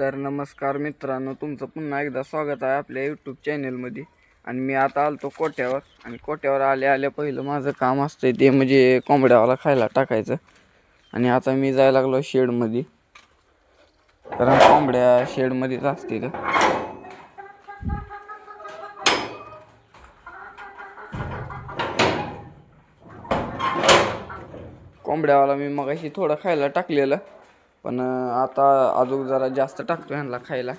तर नमस्कार मित्रांनो तुमचं पुन्हा एकदा स्वागत आहे आपल्या यूट्यूब चॅनलमध्ये आणि मी आता आलतो कोट्यावर. आणि कोट्यावर आले आल्या पहिलं माझं काम असतं ते म्हणजे कोंबड्यावाला खायला टाकायचं. आणि आता मी जायला लागलो शेडमध्ये. कारण कोंबड्या शेडमध्येच असतील कोंबड्यावाला मी मगाशी थोडं खायला टाकलेलं. पण आता अजून जरा जास्त टाकतो ह्यांना खायला.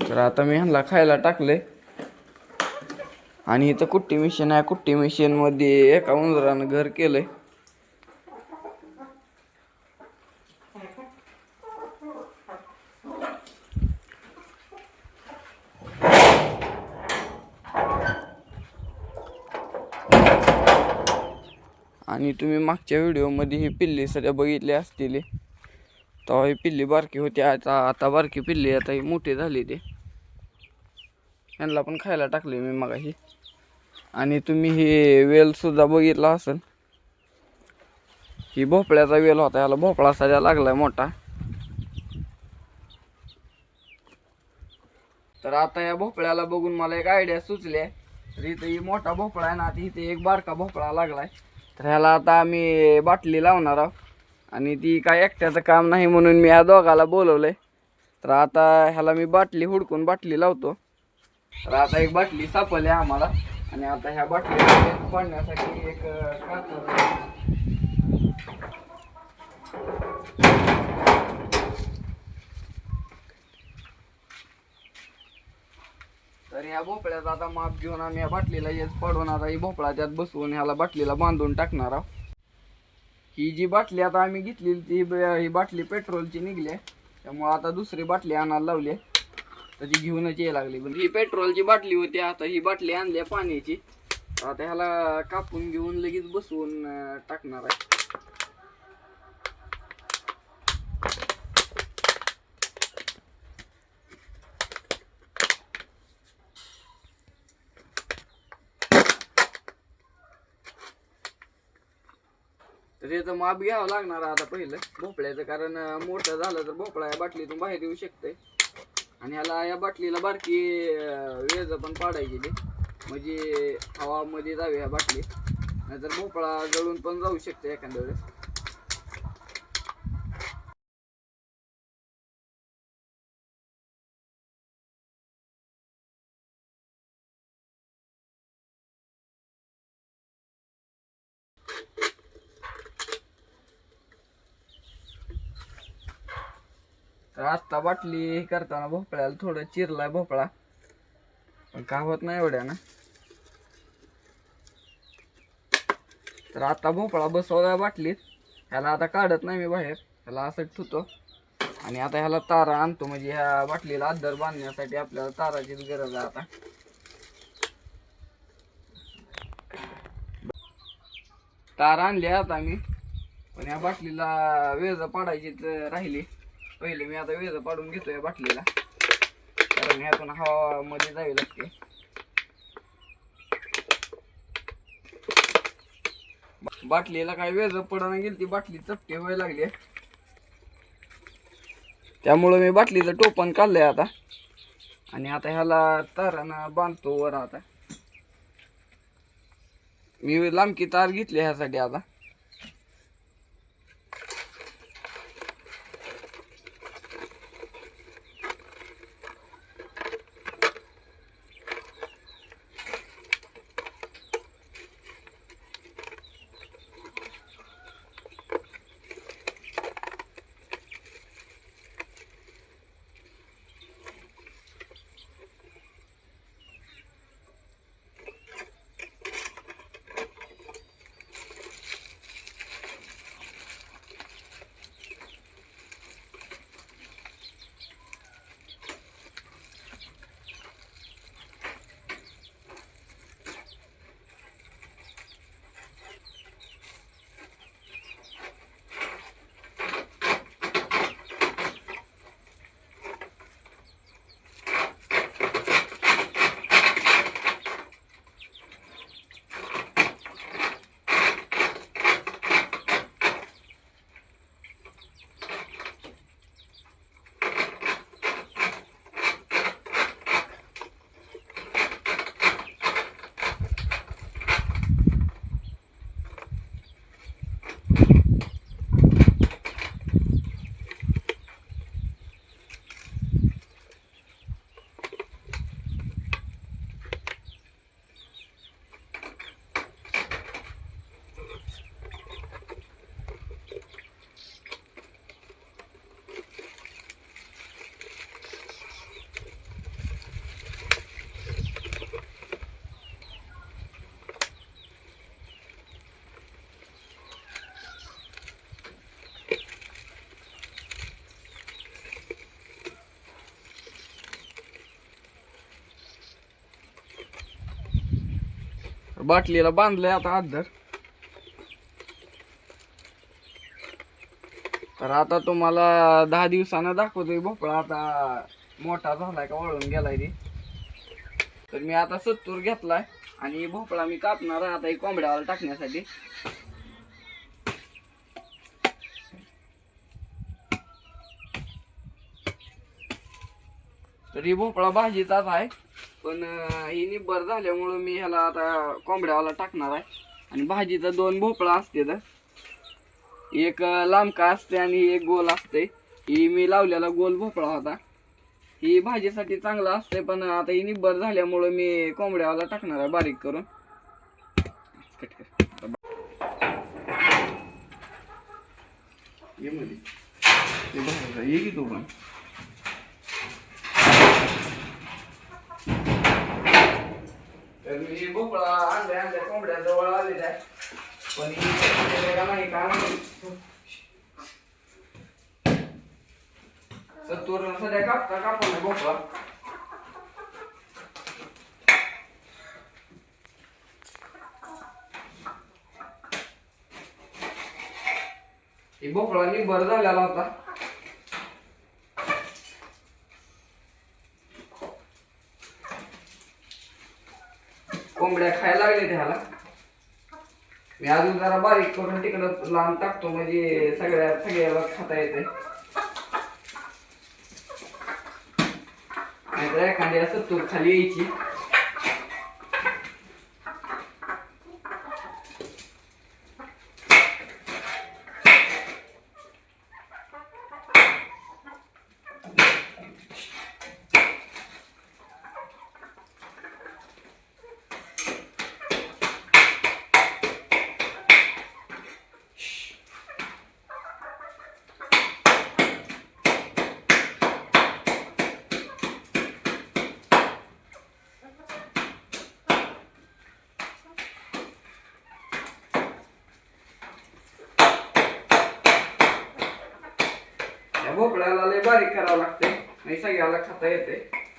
तर आता मी ह्यांना खायला टाकले आणि इथं कुट्टी मिशन आहे. कुट्टी मिशनमध्ये एका उंदरानं घर केलंय. आणि तुम्ही मागच्या व्हिडिओमध्ये ही पिल्ली सध्या बघितली असतील. तेव्हा ही पिल्ली बारकी होती. आता आता बारकी पिल्ली आता ही मोठी झाली ते. यांना पण खायला टाकले मी मगाशी. आणि तुम्ही हे वेलसुद्धा बघितला असेल. ही भोपळ्याचा वेल होता याला भोपळा सध्या लागलाय मोठा. तर आता या भोपळ्याला बघून मला एक आयडिया सुचली आहे तर इथं ही मोठा भोपळा आहे ना आता इथे एक बारका भोपळा लागलाय. तर ह्याला आता आम्ही बाटली लावणार आहोत. आणि ती काय एकट्याचं काम नाही म्हणून मी ह्या दोघाला बोलवलंय. तर आता ह्याला मी बाटली हुडकून बाटली लावतो. तर आता एक बाटली सापडली आम्हाला. आणि आता ह्या बाटली पाडण्यासाठी एक तर ह्या भोपळ्याचा आता माप घेऊन आम्ही या बाटलीला येत पडून आता ही भोपळा त्यात बसवून ह्याला बाटलीला बांधून टाकणार आहोत. ही जी बाटली आता आम्ही घेतलेली ती ही बाटली पेट्रोलची निघली आहे. त्यामुळे आता दुसरी बाटली आणायला लावली आहे. त्याची ती घेऊनच यायला लागली. पण ही पेट्रोलची बाटली होती आता ही बाटली आणली पाण्याची. आता ह्याला कापून घेऊन लगेच बसवून टाकणार आहे. तर याचं माप घ्यावं लागणार आता पहिलं भोपळ्याचं. कारण मोठं झालं तर भोपळा या बाटलीतून बाहेर येऊ शकते आणि ह्याला या बाटलीला बारकी वेज पण पाडायची ती. म्हणजे हवामध्ये जावी ह्या बाटली. नाहीतर भोपळा जळून पण जाऊ शकते एखाद्या वेळेस. तर आत्ता बाटली हे करताना भोपळ्याला थोडं चिरलाय भोपळा. पण का होत नाही एवढ्या ना? तर आता भोपळा बसवलाय बाटलीत. ह्याला आता काढत नाही मी बाहेर. ह्याला असं ठुतो आणि आता ह्याला तारा आणतो. म्हणजे ह्या बाटलीला अद्दर बांधण्यासाठी आपल्याला ताराचीच गरज आहे आता. तार आणली आता मी. पण या बाटलीला वेज पाडायची राहिली. पहिले मी आता वेज पाडून घेतोय बाटलीला. कारण ह्यातून हवा मध्ये जावी लागते. बाटलीला काय वेज पडणं गेली ती बाटली चपटी व्हायला लागली त्यामुळं मी बाटलीचं टोपण काढलंय आता. आणि आता ह्याला तारानं बांधतो वर आता. मी लांबकी तार घेतली ह्यासाठी आता. बाटलीला बांधलंय आता आदर. तर आता तुम्हाला दहा दिवसानं दाखवतोय भोपळा. आता मोठा झालाय का वळून गेलाय ते. तर मी आता सत्तूर घेतलाय आणि भोपळा मी कापणार आहे आता एक कोंबड्यावर टाकण्यासाठी. तर ही भोपळा भाजीचाच आहे. पण ही निब्बर झाल्यामुळं मी ह्याला आता कोंबड्यावाला टाकणार आहे. आणि भाजीचा दोन भोपळा असते तर. एक लांबका असते आणि एक गोल असते. ही मी लावलेला गोल भोपळा होता. ही भाजीसाठी चांगला असते पण आता ही निब्बर झाल्यामुळं मी कोंबड्यावाला टाकणार आहे बारीक करून. ये ये ये की तू पण मी भोपळा आणल्या आणल्या कोंबड्या जवळ आलेल्या आहे पण ही का नाही का सत्तूर सध्या कापता कापून भोपळा. ही भोपळा निबर झालेला होता. कोंबड्या खायला लागले त्याला मी अजून जरा बारीक करून तिकडं लांब टाकतो म्हणजे सगळ्या सगळ्याला खाता येते नाहीतर एखादी असं तूर खाली यायची या भोपळ्याला लय बारीक करावं लागते नाही करता येते.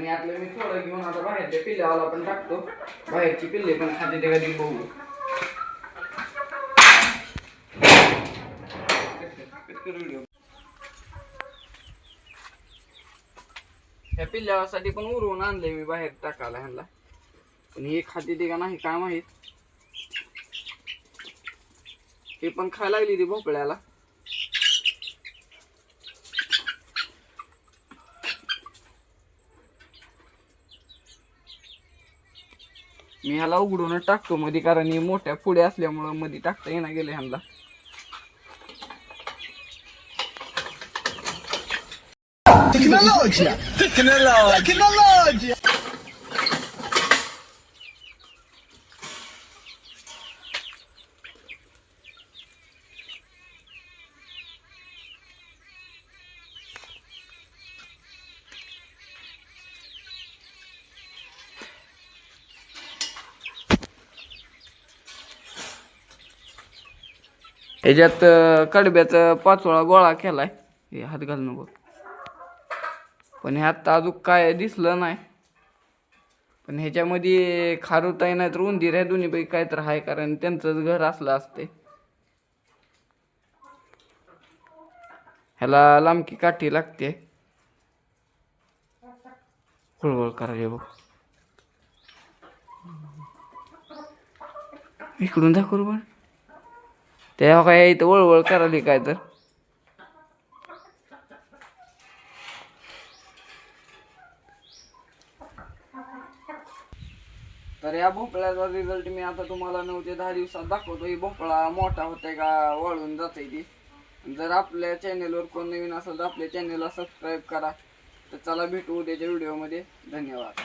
आणि यातलं मी थोडं घेऊन आता बाहेरच्या पिल्ल्यावाला पण टाकतो. बाहेरची पिल्ले पण खाते ते कधी बघू. व्हिडिओ ह्या पिल्ल्यासाठी पण उरवून आणलंय मी बाहेर टाकायला ह्यांना पण हे खाते ते का नाही काय माहीत. हे पण खायला लागली ती भोपळ्याला. मी ह्याला उघडूनच टाकतो मध्ये कारण हे मोठ्या पुढे असल्यामुळं मध्ये टाकता येणार गेले ह्यांना टेक्नॉलॉजी टेक्नॉलॉजी ह्याच्यात कडब्याचा पाचोळा गोळा केलाय. हे हात घालणं बघ. पण ह्यात अजून काय दिसलं नाही. पण ह्याच्यामध्ये खारुताई नाही तर उंदीर ह्या दोन्हीपैकी काय तर आहे कारण त्यांचंच घर असलं असते ह्याला लांबकी काठी लागते. हुळहुळ करायचे बघ. इकडून दाखवू पण तेव्हा काय इथं वळवळ करायली काय तर? तर या भोपळ्याचा रिझल्ट मी आता तुम्हाला नऊ ते दहा दिवसात दाखवतो. ही भोपळा मोठा होते का वळून जाते ती. जर आपल्या चॅनेलवर कोण नवीन असेल तर आपल्या चॅनेलला सबस्क्राईब करा. तर चला भेटू उद्याच्या व्हिडिओमध्ये धन्यवाद.